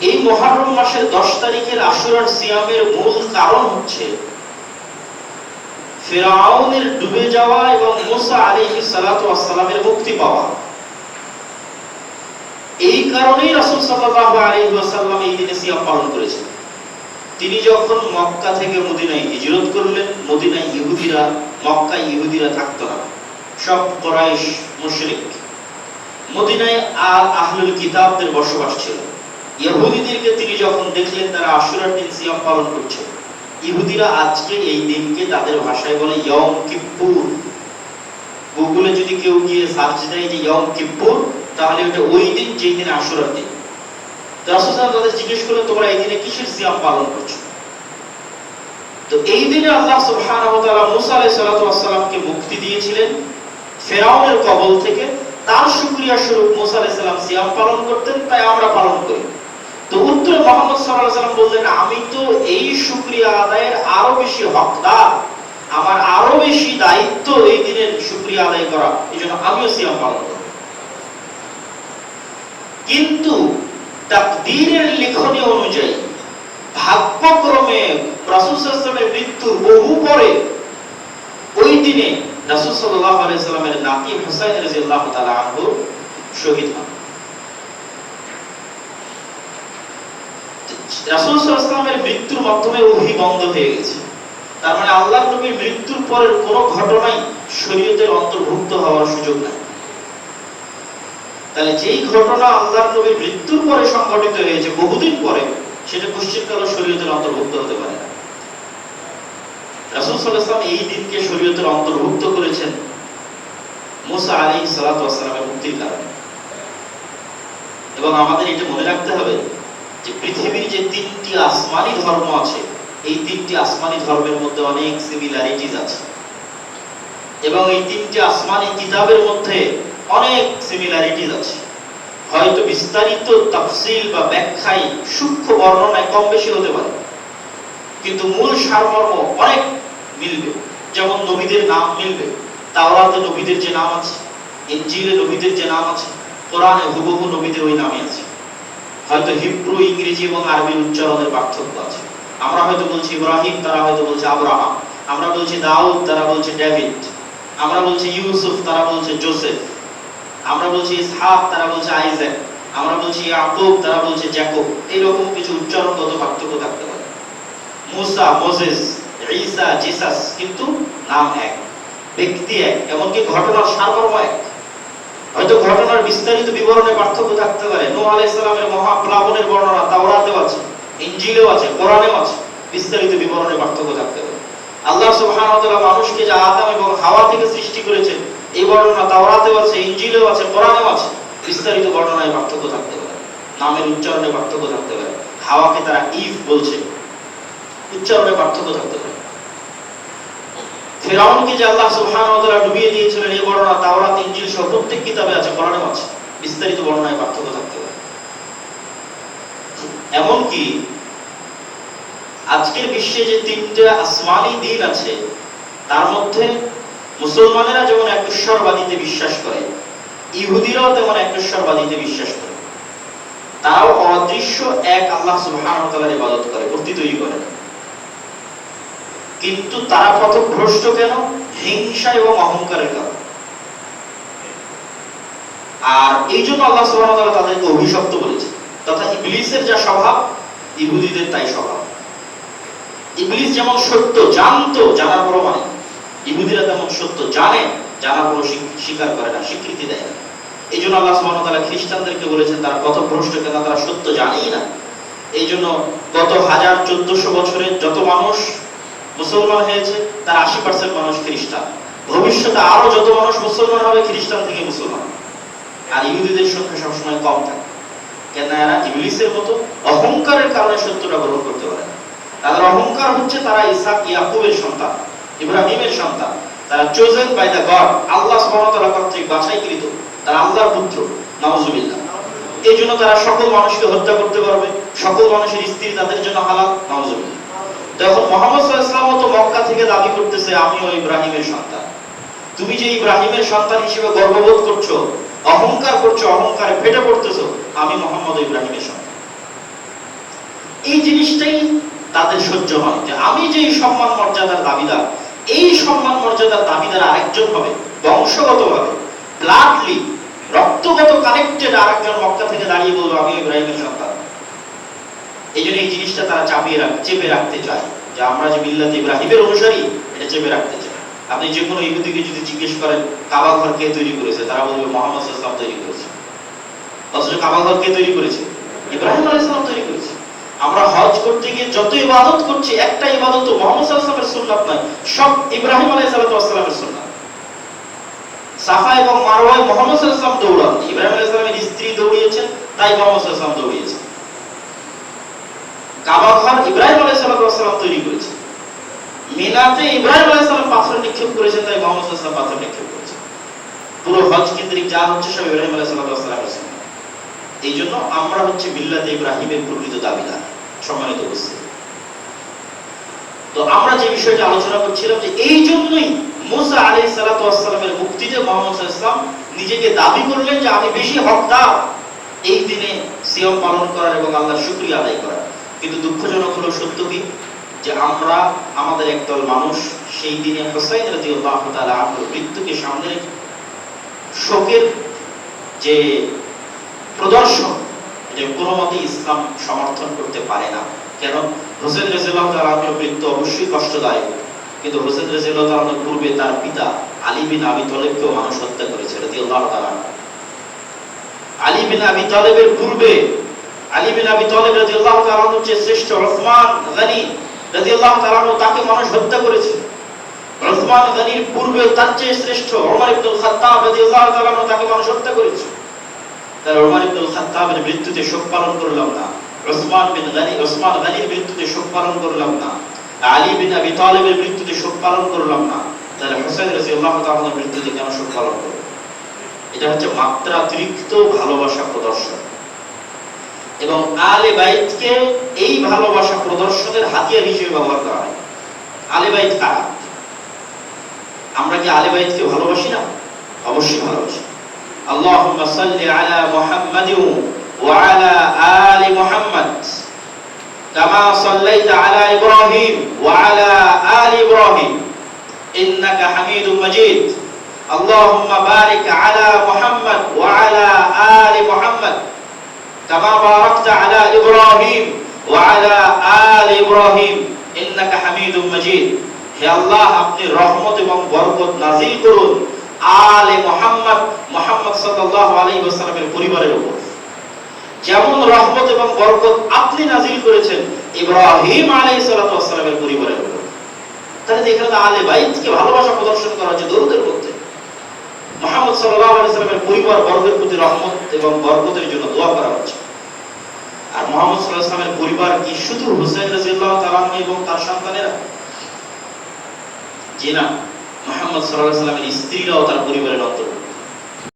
এই মহারম মাসের দশ তারিখের আশুরার সিয়ামের মূল কারণ হচ্ছে ফেরাউনের ডুবে যাওয়া এবং মুসা আলাইহিস সালাতু ওয়াস সালামের মুক্তি পাওয়া। এই কারণেই রাসূল সাল্লাল্লাহু আলাইহি ওয়াসাল্লাম এই দিনে সিয়াম পালন করেছেন। তিনি যখন মক্কা থেকে মদিনায় হিজরত করলেন, মদিনায় ইহুদিরা, মক্কায় ইহুদিরা থাকতো না। সব কোরাইশ মুশরিক। মদিনায় আর আহলুল কিতাবদের বসবাস ছিল। ইহুদিদেরকে তিনি যখন দেখলেন, তারা আশুরার দিন সিয়াম পালন করছে। ইহুদিরা আজকে এই দিনকে তাদের ভাষায় বলে ইয়ম কিপ্পুর। গুগলে যদি কেউ গিয়ে সার্চ দেয় যে ইয়ম কিপ্পুর, তাহলে ওটা ওই দিন, যেই দিন আশুরার দিন। তাদের জিজ্ঞেস তোমরা এই দিনে কিসের সিয়াম পালন করছ? তো এই দিনে আল্লাহ সুবহানাহু ওয়া তাআলা মুসা আলাইহিস সালাতু মুক্তি দিয়েছিলেন ফেরাউনের কবল থেকে। তার শুকরিয়া স্বরূপ মুসা আলাইহিস সালাম সিয়াম পালন করতেন, তাই আমরা পালন করি। তো উত্তরে মোহাম্মদ সাল্লাম বললেন, আমি তো এই শুকরিয়া আদায়ের আরও বেশি হকদার। আমার আরও বেশি দায়িত্ব এই দিনের শুকরিয়া আদায় করা। এজন্য আমিও সিয়াম পালন করব। কিন্তু তাকদীরের লিখনী অনুযায়ী, ভাগ্যক্রমে রাসূল সাল্লাল্লাহু মৃত্যুর বহু পরে ওই দিনে রাসূল সাল্লাল্লাহু আলাইহি নাতি হুসাইন রাদিয়াল্লাহু তাআলা আনহু শহীদ হন। রাসূল সাল্লাল্লাহু সাল্লামের মৃত্যুর মাধ্যমে ওহী বন্ধ হয়ে গেছে। তার মানে আল্লাহ নবীর মৃত্যুর পরের কোনো ঘটনাই শরীয়তের অন্তর্ভুক্ত হওয়ার সুযোগ নাই। তাহলে যেই ঘটনা আল্লাহর নবীর মৃত্যুর পরে সংঘটিত হয়েছে, বহুদিন পরে, সেটা কুশ্চিতকাল শরীয়তের অন্তর্ভুক্ত হতে পারে না। রাসূল সাল্লাম এই দিনকে শরীয়তের অন্তর্ভুক্ত করেছেন মুসা আলাইহিস সালাতু ওয়াস সালামের মুক্তির কারণে। এবং আমাদের এটা মনে রাখতে হবে যে পৃথিবীর যে তিনটি আসমানি ধর্ম আছে, এই তিনটি আসমানি ধর্মের মধ্যে অনেক সিমিলারিটিজ আছে। এবং এই তিনটি আসমানি কিতাবের মধ্যে অনেক সিমিলারিটিজ আছে। হয়তো বিস্তারিত তাফসিল বা ব্যাখ্যায় সূক্ষ্ম বর্ণনায় কম বেশি হতে পারে। কিন্তু মূল সারমর্ম অনেক মিলবে। যেমন নবীদের নাম মিলবে। তাওরাতে নবীদের যে নাম আছে, ইনজিলে নবীদের যে নাম আছে, কোরআনে হুবহু নবীদের ওই নামই আছে। হয়তো হিব্রু, ইংরেজি এবং আরবি উচ্চারণের পার্থক্য আছে। আমরা হয়তো বলছি ইব্রাহিম, তারা হয়তো বলছে আব্রাহাম। আমরা বলছি দাউদ, তারা বলছে ডেভিড। আমরা বলছি ইউসুফ, তারা বলছে জোসেফ। আমরা বলছি ইসহাক, তারা বলছে আইজ্যাক। আমরা বলছি ইয়াকুব, তারা বলছে জ্যাকব। এইরকম কিছু উচ্চারণগত পার্থক্য থাকতে পারে? মুসা মোজেস ঈসা, জিসাস কিন্তু নাম এক। ব্যক্তি এক, এমনকি ঘটনার সারমর্ম এক। হয়তো ঘটনার বিস্তারিত বিবরণে পার্থক্য থাকতে পারে। নূহ আলাইহিস সালামের মহাপ্লাবনের বর্ণনা তাওরাতেও আছে, ইনজিলেও আছে, কোরআনেও আছে। বিস্তারিত বিবরণে পার্থক্য থাকতে পারে। আল্লাহ তাআলা মানুষকে যে আদম এবং হাওয়া থেকে সৃষ্টি করেছেন, এই বর্ণনা তাওরাতেও আছে, ইনজিলেও আছে, কোরআনেও আছে। বিস্তারিত বর্ণনায় পার্থক্য থাকতে পারে। নামের উচ্চারণে পার্থক্য থাকতে পারে। হাওয়াকে তারা ইফ বলছে, উচ্চারণে পার্থক্য থাকতে পারে। ফেরাউনকে যে আল্লাহ তাআলা ডুবিয়ে দিয়েছিলেন, এই বর্ণনা তাওরাত, ইনজিল সহ প্রত্যেক কিতাবে আছে, কোরআনেও আছে। বিস্তারিত বর্ণনায় পার্থক্য থাকতে পারে। এমনকি আজকের বিশ্বে যে তিনটা আসমানি দিন আছে, তার মধ্যে মুসলমানেরা যেমন একেশ্বরবাদীতে বিশ্বাস করে, ইহুদিরাও তেমন একেশ্বরবাদীতে বিশ্বাস করে। তারাও অদৃশ্য এক আল্লাহ সুবহানাহু ইবাদত করে, মূর্তি তৈরি করে কিন্তু তারা পথভ্রষ্ট কেন? হিংসা এবং অহংকারের কারণে। আর এই জন্য আল্লাহ সুবহানাহু ওয়া তাআলা তাদেরকে অভিশপ্ত বলেছে তথা ইবলিসের যা স্বভাব, ইহুদিদের তাই স্বভাব। ইবলিস যেমন সত্য জানতো, জানার পরও মানে। ইহুদিরা তেমন সত্য জানে, জানার পরও স্বীকার করে না, স্বীকৃতি দেয় না। এই জন্য আল্লাহ সুবহানাহু তাআলা খ্রিস্টানদেরকে বলেছেন, তারা পথভ্রষ্ট কেন তারা সত্য জানেই না। এই জন্য গত হাজার চোদ্দশো বছরে যত মানুষ মুসলমান হয়েছে, তার আশি পার্সেন্ট মানুষ খ্রিস্টান। ভবিষ্যতে আরও যত মানুষ মুসলমান হবে, খ্রিস্টান থেকে মুসলমান। আর ইহুদিদের সংখ্যা সবসময় কম থাকে। কেন এরা ইবলিসের মতো অহংকারের কারণে সত্যটা গ্রহণ করতে পারে না। তাদের অহংকার হচ্ছে তারা ইসাক ইয়াকুবের সন্তান, ইব্রাহিমের সন্তান। তারা chosen by the God Allah সুবহানাহু কর্তৃক বাছাইকৃত তারা আল্লাহর পুত্র, নাউজুবিল্লাহ। এই জন্য তারা সকল মানুষকে হত্যা করতে পারবে, সকল মানুষের স্ত্রী তাদের জন্য হালাল, নাউজুবিল্লাহ। তখন মোহাম্মদ সাল্লাল্লাহু তো মক্কা থেকে দাবি করতেছে, আমিও ইব্রাহিমের সন্তান। তুমি যে ইব্রাহিমের সন্তান হিসেবে গর্ববোধ করছ অহংকার করছ, অহংকারে ফেটে পড়তেছো, আমি মোহাম্মদ ইব্রাহিমের সন্তান এই জিনিসটাই তাদের সহ্য হয় যে আমি যে সম্মান মর্যাদার দাবিদার, এই সম্মান মর্যাদার দাবিদার আরেকজন হবে বংশগতভাবে ব্লাডলি রক্তগত কানেক্টেড আরেকজন মক্কা থেকে দাঁড়িয়ে বলব আমি ইব্রাহিমের সন্তান। এই জন্য এই জিনিসটা তারা চাপিয়ে রাখ, চেপে রাখতে চায় যে আমরা যে মিল্লাত ইব্রাহিমের অনুসারী, এটা চেপে রাখতে আপনি যে কোনো ইহুদিকে যদি জিজ্ঞেস করেন, কাবা ঘর কে তৈরি করেছে, তারা বলবে মোহাম্মদ সাল্লাম তৈরি করেছে। অথচ কাবা ঘর কে তৈরি করেছে? ইব্রাহিম আলাইসালাম তৈরি করেছে। আমরা হজ করতে গিয়ে যত ইবাদত করছি, একটা ইবাদত মোহাম্মদ সাল্লামের সুন্নাত নয়, সব ইব্রাহিম আলাইসালামের সুন্নাত। সাফা এবং মারওয়ায় মোহাম্মদ সাল্লাম দৌড়ান। ইব্রাহিম আলাইসালামের স্ত্রী দৌড়িয়েছেন, তাই মোহাম্মদ সাল্লাম দৌড়িয়েছেন। কাবা ঘর ইব্রাহিম আলাইসালাম তৈরি করেছে। মিনাতে ইব্রাহিম পাথর নিক্ষেপ করেছেন তাই মোহাম্মদ সাল্লাম পাথর নিক্ষেপ করেছেন পুরো হজ কেন্দ্রিক যা হচ্ছে সব ইব্রাহিম আলাইসালামের এই জন্য। আমরা হচ্ছে মিল্লাতে ইব্রাহিমের প্রকৃত দাবিদার, সম্মানিত উপস্থিত। তো আমরা যে বিষয়টা আলোচনা করছিলাম যে এই জন্যই মুসা আলী সালাতামের মুক্তিতে মোহাম্মদ ইসলাম নিজেকে দাবি করলেন যে আমি বেশি হকদার। এই দিনে সিয়ম পালন করার এবং আল্লাহর শুক্রিয়া আদায় করার। কিন্তু দুঃখজনক হলো সত্য কি? যে আমরা, আমাদের একদল মানুষ সেই দিনে হোসাইন রাদিয়াল্লাহু তাআলা আনহুর মৃত্যুকে সামনে শোকের যে প্রদর্শন যে কোনো মতে ইসলাম সমর্থন করতে পারে না। কেন? হোসেন রেজিল্লাহ তালানোর মৃত্যু অবশ্যই কষ্টদায়ক। কিন্তু হোসেন রেজিল্লাহ তালানোর পূর্বে তার পিতা আলী বিন আবি তলেবকেও মানুষ হত্যা করেছে রাদিয়াল্লাহু তাআলা আলী বিন আবি তলেবের পূর্বে, আলী বিন আবি তলেব রাদিয়াল্লাহু তাআলা হচ্ছে শ্রেষ্ঠ ওসমান গনি তাকে মানুষ হত্যা করেছে। মৃত্যুতে শোক পালন করলাম না। মৃত্যুতে শোক পালন করলাম না। মৃত্যুতে কেন শোক পালন এটা হচ্ছে মাত্রাতিরিক্ত ভালোবাসা প্রদর্শন। এবং আলে বাইতকে এই ভালোবাসা প্রদর্শনের হাতিয়ার হিসেবে ব্যবহার করা হয়। আলে বাইত কারা? আমরা কি আলে বাইতকে ভালোবাসি না? অবশ্যই ভালোবাসি। আল্লাহুম্মা সাল্লি আলা মুহাম্মাদিন ওয়া আলা আলি মুহাম্মাদ, কামা সাল্লাইতা আলা ইব্রাহিম ওয়া আলা আলি ইব্রাহিম। ইন্নাকা হামিদুম মাজিদ। আল্লাহুম্মা বারিক আলা মুহাম্মাদ ওয়া كما باركت على إبراهيم وعلى آل إبراهيم إنك حميد مجيد হে আল্লাহ আপনি রহমত এবং বরকত নাজিল করুন আলে মোহাম্মদ মোহাম্মদ সাল্লাল্লাহু আলাইহি ওয়াসাল্লামের পরিবারের উপর যেমন রহমত এবং বরকত আপনি নাজিল করেছেন ইব্রাহিম আলাইহিস সালাতু ওয়াসাল্লামের পরিবারের উপর তাহলে তো এখানে তো আলে বাইতকে ভালোবাসা প্রদর্শন করা হচ্ছে দরুদের মধ্যে মোহাম্মদ সাল্লামের পরিবার বর্গের প্রতি রহমত এবং বরকতের জন্য দোয়া করা হচ্ছে। আর মোহাম্মদ সাল্লাহামের পরিবার কি শুধু হুসেন রাজিউল্লাহ তালাম এবং তার সন্তানেরা? জি না, মোহাম্মদ সাল্লাহ সাল্লামের স্ত্রীরাও তার পরিবারের অন্তর্ভুক্ত।